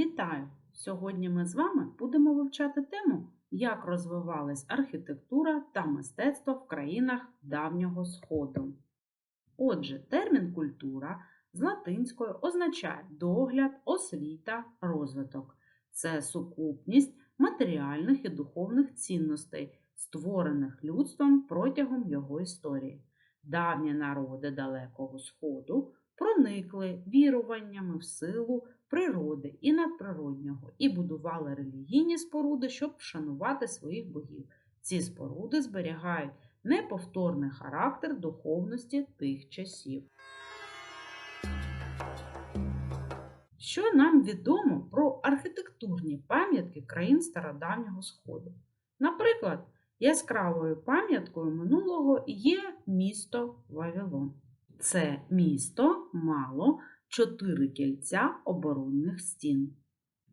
Вітаю! Сьогодні ми з вами будемо вивчати тему, як розвивалась архітектура та мистецтво в країнах давнього Сходу. Отже, термін культура з латинської означає догляд, освіта, розвиток. Це сукупність матеріальних і духовних цінностей, створених людством протягом його історії. Давні народи Далекого Сходу проникли віруваннями в силу природи і надприроднього і будували релігійні споруди, щоб вшанувати своїх богів. Ці споруди зберігають неповторний характер духовності тих часів. Що нам відомо про архітектурні пам'ятки країн Стародавнього Сходу? Наприклад, яскравою пам'яткою минулого є місто Вавилон. Це місто мало чотири кільця оборонних стін.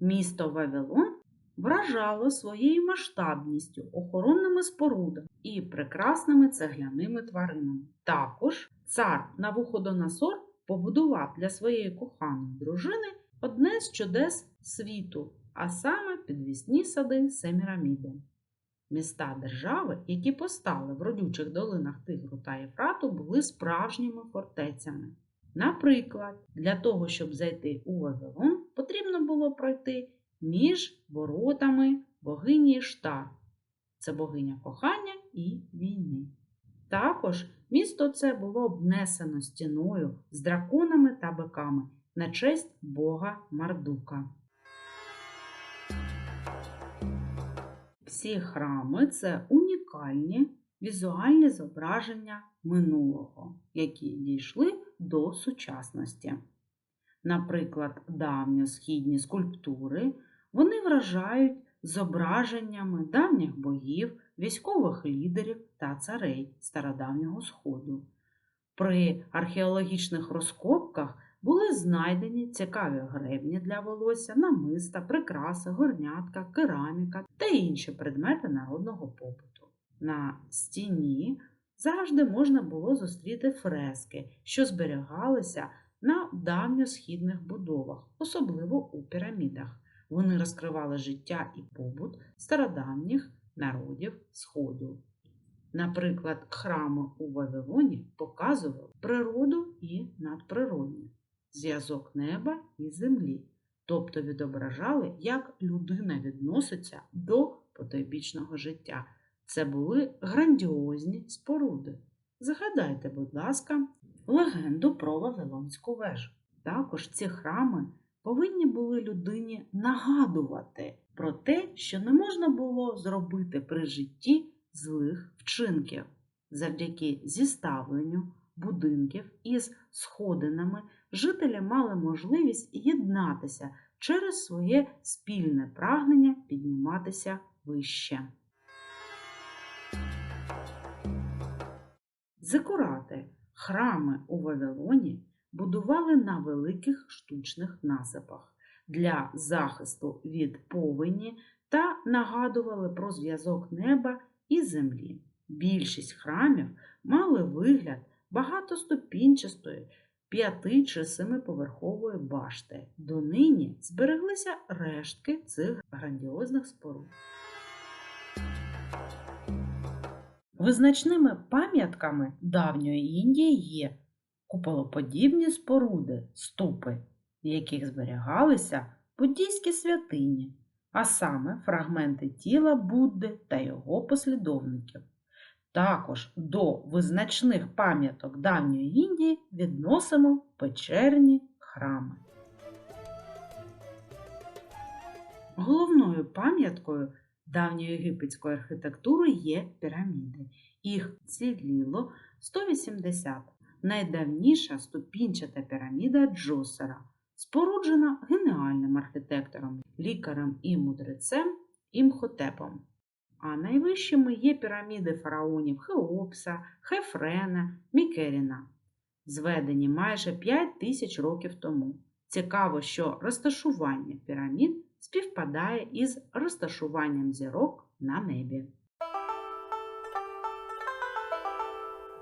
Місто Вавилон вражало своєю масштабністю, охоронними спорудами і прекрасними цегляними тваринами. Також цар Навуходоносор побудував для своєї коханої дружини одне з чудес світу, а саме підвісні сади Семіраміди. Міста держави, які постали в родючих долинах Тигру та Єфрату, були справжніми фортецями. Наприклад, для того, щоб зайти у Вавилон, потрібно було пройти між воротами богині Штар. Це богиня кохання і війни. Також місто це було обнесено стіною з драконами та биками на честь бога Мардука. Всі храми це унікальні візуальні зображення минулого, які дійшли до сучасності. Наприклад, давньосхідні скульптури вони вражають зображеннями давніх богів, військових лідерів та царей Стародавнього Сходу. При археологічних розкопках були знайдені цікаві гребні для волосся, намиста, прикраси, горнятка, кераміка та інші предмети народного побуту. На стіні завжди можна було зустріти фрески, що зберігалися на давньосхідних будовах, особливо у пірамідах. Вони розкривали життя і побут стародавніх народів Сходу. Наприклад, храми у Вавилоні показували природу і надприродне, зв'язок неба і землі, тобто відображали, як людина відноситься до потойбічного життя. Це були грандіозні споруди. Згадайте, будь ласка, легенду про Вавилонську вежу. Також ці храми повинні були людині нагадувати про те, що не можна було зробити при житті злих вчинків. Завдяки зіставленню будинків із сходинами жителі мали можливість єднатися через своє спільне прагнення підніматися вище. Зикурати, храми у Вавилоні будували на великих штучних насипах для захисту від повені та нагадували про зв'язок неба і землі. Більшість храмів мали вигляд багатоступінчастої п'яти чи семиповерхової башти. Донині збереглися рештки цих грандіозних споруд. Визначними пам'ятками давньої Індії є куполоподібні споруди, ступи, в яких зберігалися буддійські святині, а саме фрагменти тіла Будди та його послідовників. Також до визначних пам'яток давньої Індії відносимо печерні храми. Головною пам'яткою давньої єгипетської архітектури є піраміди. Їх ціліло 180. Найдавніша ступінчата піраміда Джосера, споруджена геніальним архітектором, лікарем і мудрецем Імхотепом. А найвищими є піраміди фараонів Хеопса, Хефрена, Мікеріна, зведені майже 5 тисяч років тому. Цікаво, що розташування пірамід співпадає із розташуванням зірок на небі.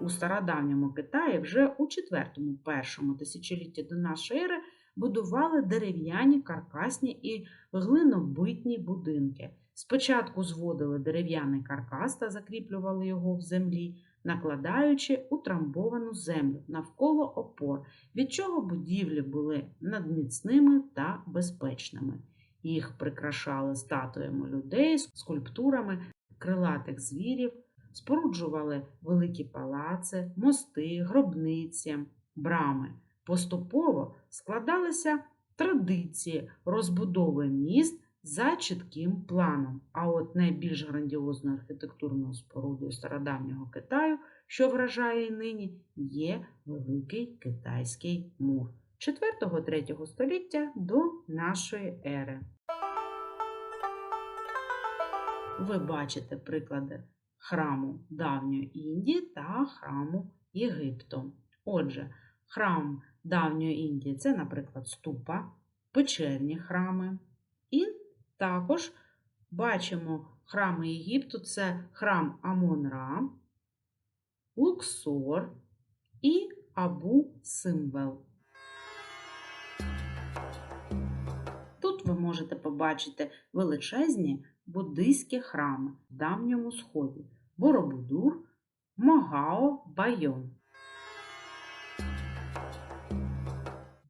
У стародавньому Китаї вже у 4-1 тисячолітті до нашої ери будували дерев'яні, каркасні і глинобитні будинки. Спочатку зводили дерев'яний каркас та закріплювали його в землі, накладаючи утрамбовану землю навколо опор, від чого будівлі були надміцними та безпечними. Їх прикрашали статуями людей, скульптурами крилатих звірів, споруджували великі палаци, мости, гробниці, брами. Поступово складалися традиції розбудови міст за чітким планом. А от найбільш грандіозною архітектурною спорудою стародавнього Китаю, що вражає і нині, є Великий Китайський мур 4-3 століття до нашої ери. Ви бачите приклади храму давньої Індії та храму Єгипту. Отже, храм давньої Індії це, наприклад, ступа, печерні храми. І також бачимо храми Єгипту це храм Амон-Ра, Луксор і Абу Симвел. Можете побачити величезні буддийські храми в давньому сході Боробудур, Могао, Байон.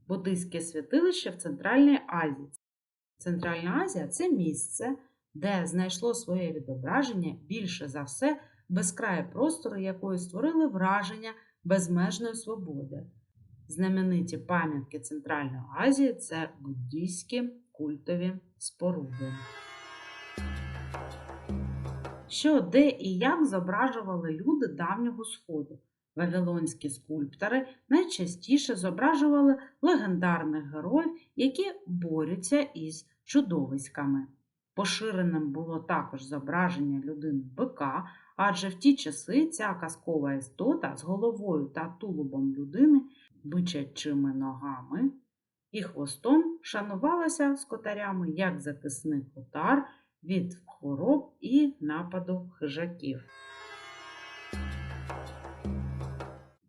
Буддийське святилище в Центральній Азії. Центральна Азія це місце, де знайшло своє відображення більше за все безкрає простору, якої створили враження безмежної свободи. Знамениті пам'ятки Центральної Азії це буддійські культові споруди. Що, де і як зображували люди давнього Сходу? Вавилонські скульптори найчастіше зображували легендарних героїв, які борються із чудовиськами. Поширеним було також зображення людини бика, адже в ті часи ця казкова істота з головою та тулубом людини, бичачими ногами і хвостом шанувалася скотарями як захисник отар від хвороб і нападу хижаків.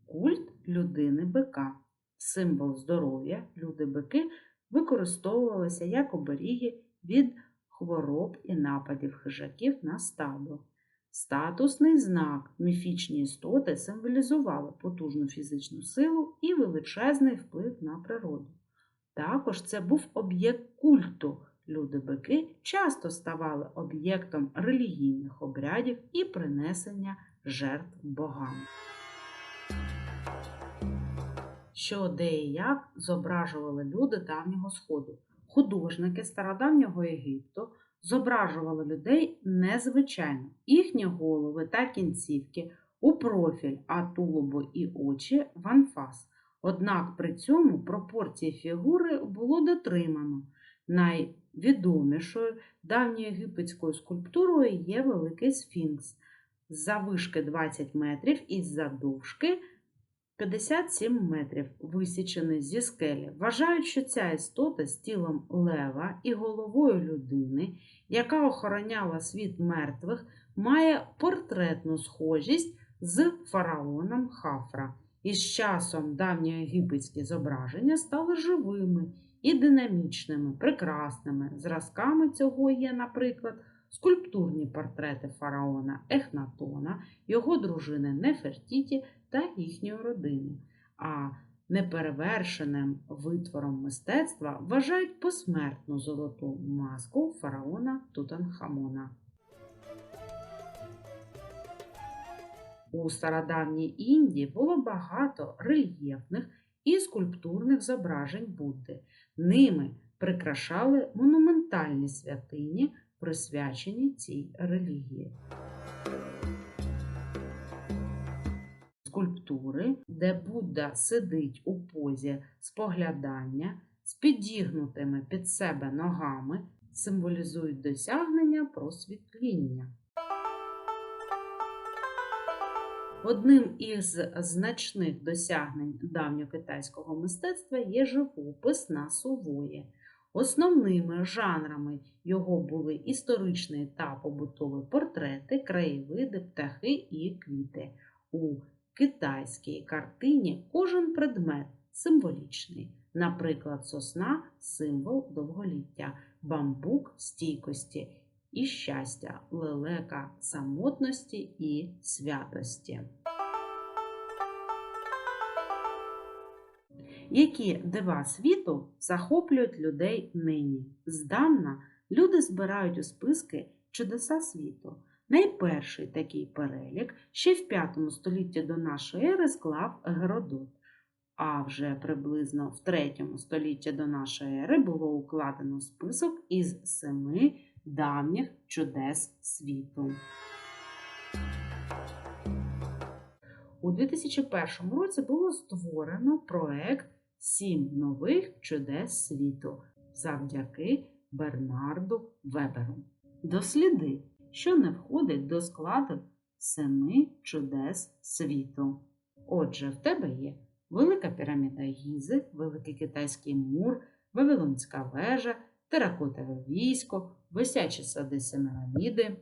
Культ людини бика. Символ здоров'я люди-бики використовувалися як оберіги від хвороб і нападів хижаків на стадо. Статусний знак міфічні істоти символізували потужну фізичну силу і величезний вплив на природу. Також це був об'єкт культу. Люди-бики часто ставали об'єктом релігійних обрядів і принесення жертв богам. Що де і як зображували люди давнього Сходу. Художники стародавнього Єгипту зображували людей незвичайно. Їхні голови та кінцівки у профіль, а тулубо і очі в анфас. Однак при цьому пропорції фігури було дотримано. Найвідомішою давньоєгипетською скульптурою є Великий Сфінкс заввишки 20 метрів і завдовжки 57 метрів, висічений зі скелі. Вважають, що ця істота з тілом лева і головою людини, яка охороняла світ мертвих, має портретну схожість з фараоном Хафра. І з часом давньоєгипетські зображення стали живими і динамічними, прекрасними. Зразками цього є, наприклад, скульптурні портрети фараона Ехнатона, його дружини Нефертіті та їхньої родини. А неперевершеним витвором мистецтва вважають посмертну золоту маску фараона Тутанхамона. У стародавній Індії було багато рельєфних і скульптурних зображень Будди. Ними прикрашали монументальні святині, присвячені цій релігії. Скульптури, де Будда сидить у позі споглядання з підігнутими під себе ногами, символізують досягнення просвітління. Одним із значних досягнень давньокитайського мистецтва є живопис на сувої. Основними жанрами його були історичні та побутові портрети, краєвиди, птахи і квіти. У китайській картині кожен предмет символічний. Наприклад, сосна символ довголіття, бамбук стійкості і щастя, лелека самотності і святості. Які дива світу захоплюють людей нині? Здавна люди збирають у списки чудеса світу. Найперший такий перелік ще в 5 столітті до нашої ери склав Геродот, а вже приблизно в 3 столітті до нашої ери було укладено список із семи давніх чудес світу. У 2001 році було створено проект Сім нових чудес світу завдяки Бернарду Веберу. Досліди, що не входить до складу семи чудес світу. Отже, в тебе є Велика піраміда Гізи, Великий Китайський мур, Вавилонська вежа, Теракотове військо, Висячі сади Семираміди,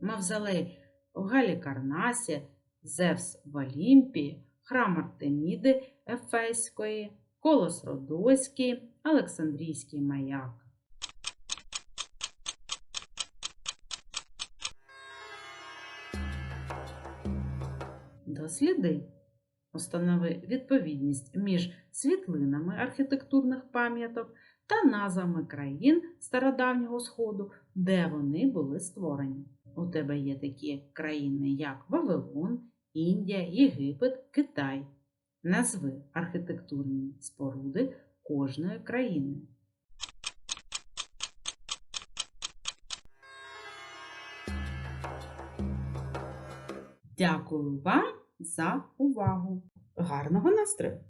Мавзолей в Галікарнасі, Зевс в Олімпії, храм Артеміди Ефеської, Колос Родоський, Олександрійський маяк. Досліди. Установи відповідність між світлинами архітектурних пам'яток та назвами країн Стародавнього Сходу, де вони були створені. У тебе є такі країни, як Вавилон, Індія, Єгипет, Китай. Назви архітектурні споруди кожної країни. Дякую вам за увагу! Гарного настрою!